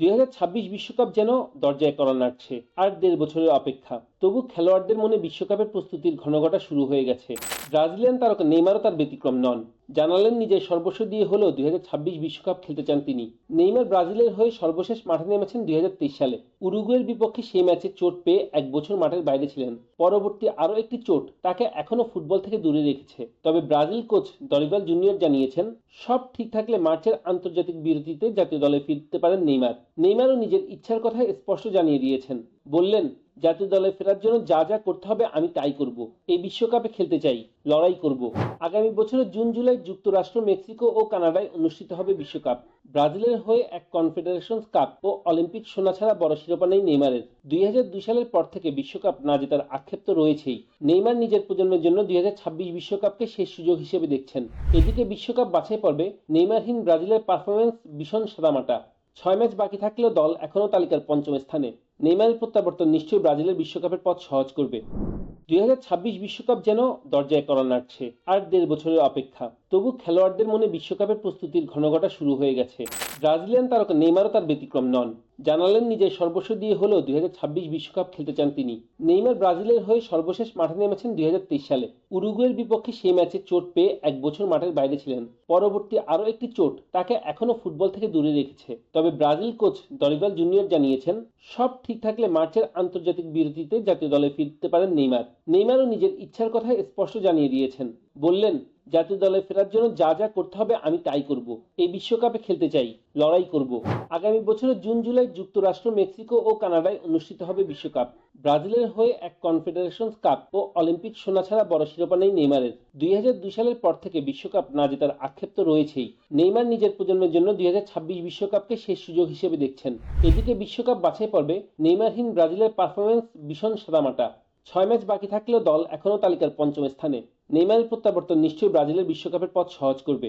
দুই বিশ্বকাপ যেন দরজায় করা নাড়ছে, আর দেড় বছরের অপেক্ষা। তবু খেলোয়াড়দের মনে বিশ্বকাপের প্রস্তুতির ঘনঘটা শুরু হয়ে গেছে। ব্রাজিলিয়ান তারকা নেইমারও তার ব্যতিক্রম নন। জানালেন নিজের সর্বস্ব দিয়ে হলেও দুই ছাব্বিশ বিশ্বকাপ খেলতে চান তিনি। নেইমার ব্রাজিলের হয়ে সর্বশেষ মাঠে নেমেছেন দুই হাজার তেইশ সালে। উরুগুয়ের বিপক্ষে সেই ম্যাচে চোট পেয়ে এক বছর মাঠের বাইরে ছিলেন। পরবর্তী আরও একটি চোট তাকে এখনও ফুটবল থেকে দূরে রেখেছে। তবে ব্রাজিল কোচ দরিভাল জুনিয়র জানিয়েছেন, সব ঠিক থাকলে মার্চের আন্তর্জাতিক বিরতিতে জাতীয় দলে ফিরতে পারেন নেইমার। নেইমারও নিজের ইচ্ছার কথা স্পষ্ট জানিয়ে দিয়েছেন। বললেন জাতীয় দলে ফেরার জন্য যা যা করতে হবে আমি তাই করব। এই বিশ্বকাপে খেলতে চাই, লড়াই করব। আগামী বছরের জুন, জুলাই যুক্তরাষ্ট্র, মেক্সিকো ও কানাডায় অনুষ্ঠিত হবে বিশ্বকাপ। ব্রাজিলের হয়ে এক কনফেডারেশন কাপ ও অলিম্পিক সোনা ছাড়া বড় শিরোপা নেই নেইমারের। দুই হাজার দুই সালের পর থেকে বিশ্বকাপ না জেতার আক্ষেপ তো রয়েছেই। নেইমার নিজের প্রজন্মের জন্য দুই ছাব্বিশ বিশ্বকাপকে শেষ সুযোগ হিসেবে দেখছেন। এদিকে বিশ্বকাপ বাছাই পর্বে নেইমারহীন ব্রাজিলের পারফরমেন্স ভীষণ সাদামাটা। ছয় ম্যাচ বাকি থাকলেও দল এখনও তালিকার পঞ্চম স্থানে। নেইমারের প্রত্যাবর্তন নিশ্চয়ই ব্রাজিলের বিশ্বকাপের পথ সহজ করবে। দুই ছাব্বিশ বিশ্বকাপ যেন দরজায় করা নাড়ছে, আর দেড় বছরের অপেক্ষা। তবু খেলোয়াড়দের মনে বিশ্বকাপের প্রস্তুতির ঘনঘটা শুরু হয়ে গেছে। ব্রাজিলিয়ান তারকা নেইমারও তার ব্যতিক্রম নন। জানালেন নিজের সর্বস্ব দিয়ে হলেও দুই ছাব্বিশ বিশ্বকাপ খেলতে চান তিনি। নেইমার ব্রাজিলের হয়ে সর্বশেষ মাঠে নেমেছেন দুই হাজার তেইশ সালে। উরুগুয়ের বিপক্ষে সেই ম্যাচে চোট পেয়ে এক বছর মাঠের বাইরে ছিলেন। পরবর্তী আরও একটি চোট তাকে এখনও ফুটবল থেকে দূরে রেখেছে। তবে ব্রাজিল কোচ দরিভাল জুনিয়র জানিয়েছেন, সব ঠিক থাকলে মার্চের আন্তর্জাতিক বিরতিতে জাতীয় দলে ফিরতে পারেন নেইমার। নেইমারও নিজের ইচ্ছার কথা স্পষ্ট জানিয়ে দিয়েছেন। বললেন জাতীয় দলে ফেরার জন্য যা যা করতে হবে আমি তাই করব। এই বিশ্বকাপে খেলতে চাই, লড়াই করব। আগামী বছরের জুন, জুলাই যুক্তরাষ্ট্র, মেক্সিকো ও কানাডায় অনুষ্ঠিত হবে বিশ্বকাপ। ব্রাজিলের হয়ে এক কনফেডারেশন কাপ ও অলিম্পিক সোনা ছাড়া বড় শিরোপা নেই নেইমারের। দুই হাজার দুই সালের পর থেকে বিশ্বকাপ না জেতার আক্ষেপ তো রয়েছেই। নেইমার নিজের প্রজন্মের জন্য দুই ছাব্বিশ বিশ্বকাপকে শেষ সুযোগ হিসেবে দেখছেন। এদিকে বিশ্বকাপ বাছাই পর্বে নেইমারহীন ব্রাজিলের পারফরমেন্স ভীষণ সাদামাটা। ছয় ম্যাচ বাকি থাকলেও দল এখনও তালিকার পঞ্চম স্থানে। নেইমারের প্রত্যাবর্তন নিশ্চয়ই ব্রাজিলের বিশ্বকাপের পথ সহজ করবে।